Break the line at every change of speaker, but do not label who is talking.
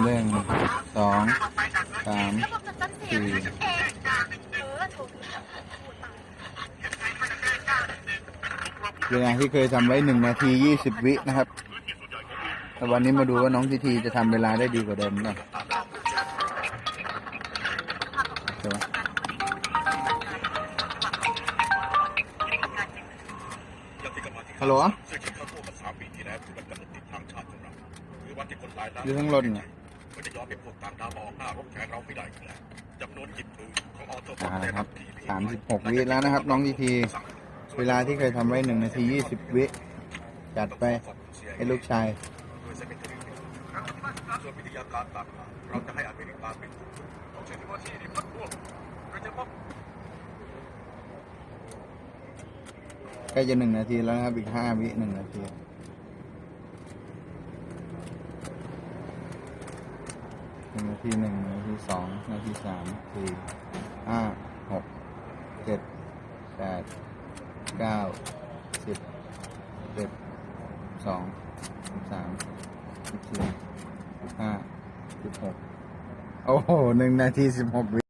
หนึ่งสองสามสี่เวลาที่เคยทำไว้หนึ่งนาทียี่สิบวินะครับ แต่วันนี้มาดูว่าน้องทีทีจะทำเวลาได้ดีกว่าเดิมหรือเปล่าใช่ไหมฮัลโหล
ซึ่งที่ข้าร่วมมาสามปีที่แล้วคือวันกำหนดทิศทางชาติของเราคือวันที่คนร้ายล้าง
อยู่ทั้งรถเนี่ย
ก็จะย้อนเป็นพวกต่างดาวมองหน้ารบแทนเราไม่ได้อีกแล้วจำนวนจิตปืนของออโต้
อ่าครับสามสิบหกวิแล้วนะครับ น้องทีที เวลาที่เคยทำไว้หนึ่งนาทียี่สิบวิจัดไปให้ลูกชาย
โดยเซมิเทอรี่ส่วนวิทยาการต่างๆเราจะให้อเมริกาเป็นผู้คุมเราเชื่อว่าที่นี่พักพวกเราจะพบ
ใกล้จะหนึ่งนาทีแล้วนะครับ อีกห้าวิหนึ่งนาที นาทีหนึ่งนาทีสองนาทีสามสี่ห้าหกเจ็ดแปดเก้าสิบเจ็ดสองสามสี่ห้าสิบหกโอ้โหหนึ่งนาทีสิบหกวิ